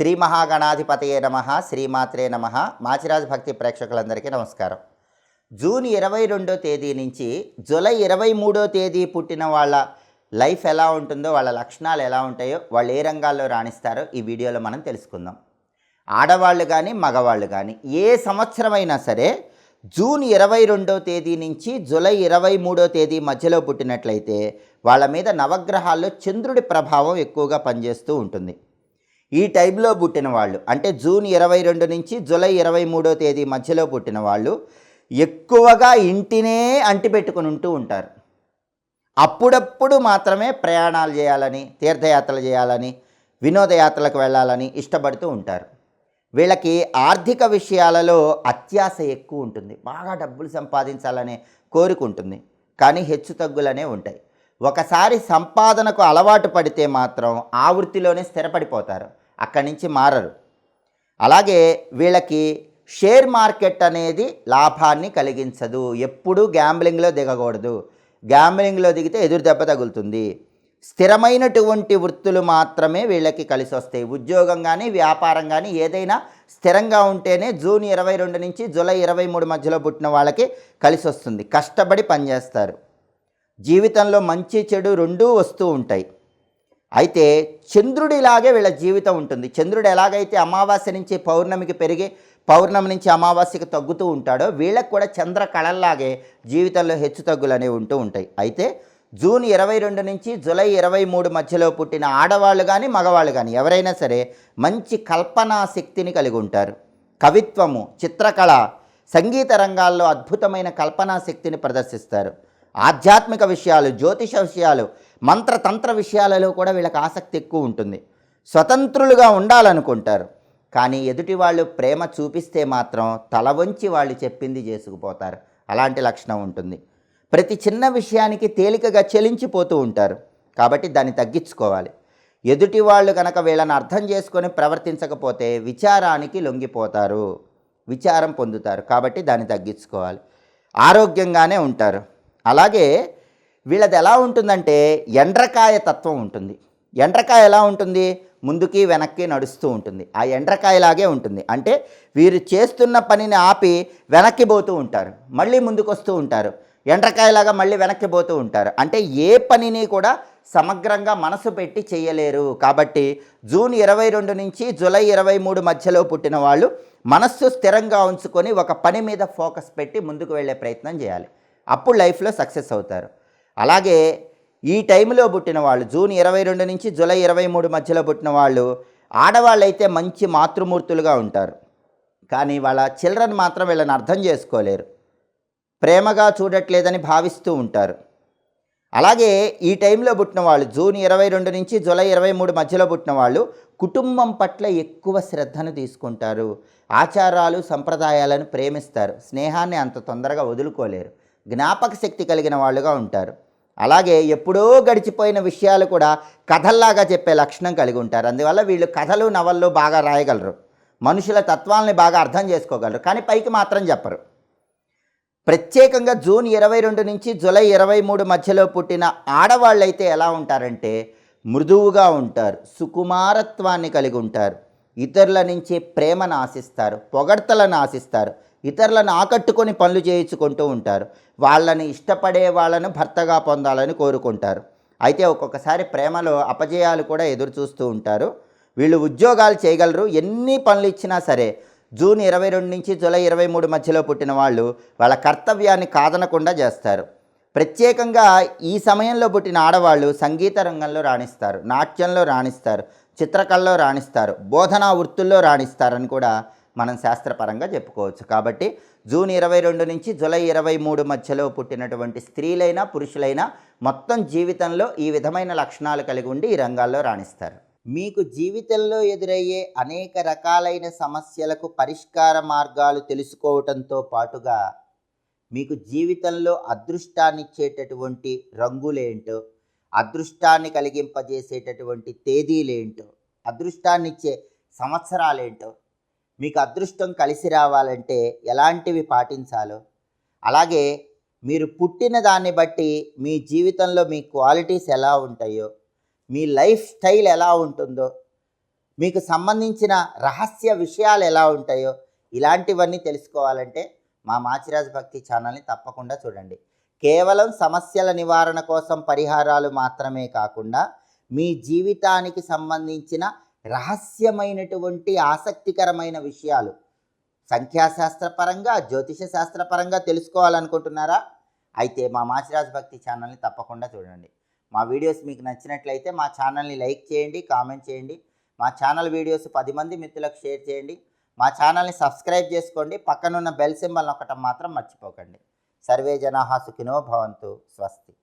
శ్రీ మహాగణాధిపతయే నమ శ్రీమాత్రే నమ. మాచిరాజు భక్తి ప్రేక్షకులందరికీ నమస్కారం. జూన్ ఇరవై రెండో తేదీ నుంచి జూలై ఇరవై మూడో తేదీ పుట్టిన వాళ్ళ లైఫ్ ఎలా ఉంటుందో వాళ్ళ లక్షణాలు ఎలా ఉంటాయో వాళ్ళు ఏ రంగాల్లో రాణిస్తారో ఈ వీడియోలో మనం తెలుసుకుందాం. ఆడవాళ్ళు కానీ మగవాళ్ళు కానీ ఏ సంవత్సరమైనా సరే జూన్ ఇరవై రెండో తేదీ నుంచి జూలై ఇరవై మూడో తేదీ మధ్యలో పుట్టినట్లయితే వాళ్ళ మీద నవగ్రహాల్లో చంద్రుడి ప్రభావం ఎక్కువగా పనిచేస్తూ ఉంటుంది. ఈ టైంలో పుట్టిన వాళ్ళు అంటే జూన్ ఇరవై రెండు నుంచి జూలై ఇరవై మూడో తేదీ మధ్యలో పుట్టిన వాళ్ళు ఎక్కువగా ఇంటినే అంటిపెట్టుకుని ఉంటూ ఉంటారు. అప్పుడప్పుడు మాత్రమే ప్రయాణాలు చేయాలని తీర్థయాత్రలు చేయాలని వినోదయాత్రలకు వెళ్ళాలని ఇష్టపడుతూ ఉంటారు. వీళ్ళకి ఆర్థిక విషయాలలో అత్యాశ ఎక్కువ ఉంటుంది. బాగా డబ్బులు సంపాదించాలనే కోరిక ఉంటుంది. కానీ హెచ్చు తగ్గులనే ఉంటాయి. ఒకసారి సంపాదనకు అలవాటు పడితే మాత్రం ఆ వృత్తిలోనే స్థిరపడిపోతారు. అక్కడి నుంచి మారరు. అలాగే వీళ్ళకి షేర్ మార్కెట్ అనేది లాభాన్ని కలిగించదు. ఎప్పుడూ గ్యాంబ్లింగ్లో దిగకూడదు. గ్యాంబ్లింగ్లో దిగితే ఎదురు దెబ్బ తగులుతుంది. స్థిరమైనటువంటి వృత్తులు మాత్రమే వీళ్ళకి కలిసి వస్తాయి. ఉద్యోగం కానీ వ్యాపారం కానీ ఏదైనా స్థిరంగా ఉంటేనే జూన్ ఇరవై రెండు నుంచి జూలై ఇరవై మూడు మధ్యలో పుట్టిన వాళ్ళకి కలిసి వస్తుంది. కష్టపడి పనిచేస్తారు. జీవితంలో మంచి చెడు రెండూ వస్తూ ఉంటాయి. అయితే చంద్రుడిలాగే వీళ్ళ జీవితం ఉంటుంది. చంద్రుడు ఎలాగైతే అమావాస్య నుంచి పౌర్ణమికి పెరిగి పౌర్ణమి నుంచి అమావాస్యకి తగ్గుతూ ఉంటాడో వీళ్ళకు కూడా చంద్ర కళల్లాగే జీవితంలో హెచ్చు తగ్గులు అనేవి ఉంటూ ఉంటాయి. అయితే జూన్ ఇరవై రెండు నుంచి జూలై ఇరవై మూడు మధ్యలో పుట్టిన ఆడవాళ్ళు కానీ మగవాళ్ళు కానీ ఎవరైనా సరే మంచి కల్పనా శక్తిని కలిగి ఉంటారు. కవిత్వము చిత్రకళ సంగీత రంగాల్లో అద్భుతమైన కల్పనా శక్తిని ప్రదర్శిస్తారు. ఆధ్యాత్మిక విషయాలు జ్యోతిష విషయాలు మంత్రతంత్ర విషయాలలో కూడా వీళ్ళకి ఆసక్తి ఎక్కువ ఉంటుంది. స్వతంత్రులుగా ఉండాలనుకుంటారు. కానీ ఎదుటి వాళ్ళు ప్రేమ చూపిస్తే మాత్రం తల వంచి వాళ్ళు చెప్పింది చేసుకుపోతారు. అలాంటి లక్షణం ఉంటుంది. ప్రతి చిన్న విషయానికి తేలికగా చెలించిపోతూ ఉంటారు. కాబట్టి దాన్ని తగ్గించుకోవాలి. ఎదుటి వాళ్ళు కనుక వీళ్ళని అర్థం చేసుకొని ప్రవర్తించకపోతే విచారానికి లొంగిపోతారు. విచారం పొందుతారు. కాబట్టి దాన్ని తగ్గించుకోవాలి. ఆరోగ్యంగానే ఉంటారు. అలాగే వీళ్ళది ఎలా ఉంటుందంటే ఎండ్రకాయ తత్వం ఉంటుంది. ఎండ్రకాయ ఎలా ఉంటుంది? ముందుకి వెనక్కి నడుస్తూ ఉంటుంది. ఆ ఎండ్రకాయలాగే ఉంటుంది. అంటే వీరు చేస్తున్న పనిని ఆపి వెనక్కి పోతూ ఉంటారు. మళ్ళీ ముందుకు వస్తూ ఉంటారు. ఎండ్రకాయలాగా మళ్ళీ వెనక్కి పోతూ ఉంటారు. అంటే ఏ పనిని కూడా సమగ్రంగా మనసు పెట్టి చేయలేరు. కాబట్టి జూన్ ఇరవై రెండు నుంచి జూలై ఇరవై మూడు మధ్యలో పుట్టిన వాళ్ళు మనస్సు స్థిరంగా ఉంచుకొని ఒక పని మీద ఫోకస్ పెట్టి ముందుకు వెళ్ళే ప్రయత్నం చేయాలి. అప్పుడు లైఫ్లో సక్సెస్ అవుతారు. అలాగే ఈ టైంలో పుట్టిన వాళ్ళు జూన్ ఇరవై రెండు నుంచి జూలై ఇరవై మూడు మధ్యలో పుట్టిన వాళ్ళు ఆడవాళ్ళు అయితే మంచి మాతృమూర్తులుగా ఉంటారు. కానీ వాళ్ళ చిల్డ్రన్ మాత్రం వీళ్ళని అర్థం చేసుకోలేరు. ప్రేమగా చూడట్లేదని భావిస్తూ ఉంటారు. అలాగే ఈ టైంలో పుట్టిన వాళ్ళు జూన్ ఇరవై రెండు నుంచి జూలై ఇరవై మూడు మధ్యలో పుట్టిన వాళ్ళు కుటుంబం పట్ల ఎక్కువ శ్రద్ధను తీసుకుంటారు. ఆచారాలు సంప్రదాయాలను ప్రేమిస్తారు. స్నేహాన్ని అంత తొందరగా వదులుకోలేరు. జ్ఞాపక శక్తి కలిగిన వాళ్ళుగా ఉంటారు. అలాగే ఎప్పుడో గడిచిపోయిన విషయాలు కూడా కథల్లాగా చెప్పే లక్షణం కలిగి ఉంటారు. అందువల్ల వీళ్ళు కథలు నవళ్ళు బాగా రాయగలరు. మనుషుల తత్వాలని బాగా అర్థం చేసుకోగలరు. కానీ పైకి మాత్రం చెప్పరు. ప్రత్యేకంగా జూన్ ఇరవై రెండు నుంచి జూలై ఇరవై మూడు మధ్యలో పుట్టిన ఆడవాళ్ళైతే ఎలా ఉంటారంటే మృదువుగా ఉంటారు. సుకుమారత్వాన్ని కలిగి ఉంటారు. ఇతరుల నుంచి ప్రేమను ఆశిస్తారు. పొగడ్తలను ఆశిస్తారు. ఇతరులను ఆకట్టుకొని పనులు చేయించుకుంటూ ఉంటారు. వాళ్ళని ఇష్టపడే వాళ్ళను భర్తగా పొందాలని కోరుకుంటారు. అయితే ఒక్కొక్కసారి ప్రేమలో అపజయాలు కూడా ఎదురు చూస్తూ ఉంటారు. వీళ్ళు ఉద్యోగాలు చేయగలరు. ఎన్ని పనులు ఇచ్చినా సరే జూన్ ఇరవై రెండు నుంచి జూలై ఇరవై మూడు మధ్యలో పుట్టిన వాళ్ళు వాళ్ళ కర్తవ్యాన్ని కాదనకుండా చేస్తారు. ప్రత్యేకంగా ఈ సమయంలో పుట్టిన ఆడవాళ్ళు సంగీత రంగంలో రాణిస్తారు. నాట్యంలో రాణిస్తారు. చిత్రకళలో రాణిస్తారు. బోధనా వృత్తుల్లో రాణిస్తారని కూడా మనం శాస్త్రపరంగా చెప్పుకోవచ్చు. కాబట్టి జూన్ ఇరవై రెండు నుంచి జూలై ఇరవై మూడు మధ్యలో పుట్టినటువంటి స్త్రీలైనా పురుషులైనా మొత్తం జీవితంలో ఈ విధమైన లక్షణాలు కలిగి ఉండి ఈ రంగాల్లో రాణిస్తారు. మీకు జీవితంలో ఎదురయ్యే అనేక రకాలైన సమస్యలకు పరిష్కార మార్గాలు తెలుసుకోవటంతో పాటుగా మీకు జీవితంలో అదృష్టాన్ని ఇచ్చేటటువంటి రంగులేంటో అదృష్టాన్ని కలిగింపజేసేటటువంటి తేదీలేంటో అదృష్టాన్నిచ్చే సంవత్సరాలేంటో మీకు అదృష్టం కలిసి రావాలంటే ఎలాంటివి పాటించాలో? అలాగే మీరు పుట్టిన దాన్ని బట్టి మీ జీవితంలో మీ క్వాలిటీస్ ఎలా ఉంటాయో? మీ లైఫ్ స్టైల్ ఎలా ఉంటుందో? మీకు సంబంధించిన రహస్య విషయాలు ఎలా ఉంటాయో? ఇలాంటివన్నీ తెలుసుకోవాలంటే మా మాచిరాజ్ భక్తి ఛానల్ని తప్పకుండా చూడండి. కేవలం సమస్యల నివారణ కోసం పరిహారాలు మాత్రమే కాకుండా మీ జీవితానికి సంబంధించిన రహస్యమైనటువంటి ఆసక్తికరమైన విషయాలు. సంఖ్యాశాస్త్రపరంగా జ్యోతిష శాస్త్రపరంగా తెలుసుకోవాలనుకుంటున్నారా? అయితే మా మాచిరాజ్ భక్తి ఛానల్ని తప్పకుండా చూడండి. మా వీడియోస్ మీకు నచ్చినట్లయితే మా ఛానల్ని లైక్ చేయండి కామెంట్ చేయండి. మా ఛానల్ వీడియోస్ పది మంది మిత్రులకు షేర్ చేయండి. మా ఛానల్ని సబ్స్క్రైబ్ చేసుకోండి. పక్కనున్న బెల్ సింబల్ ఒకటం మాత్రం మర్చిపోకండి. సర్వే జనాహా సుఖినో భవంతు. స్వస్తి.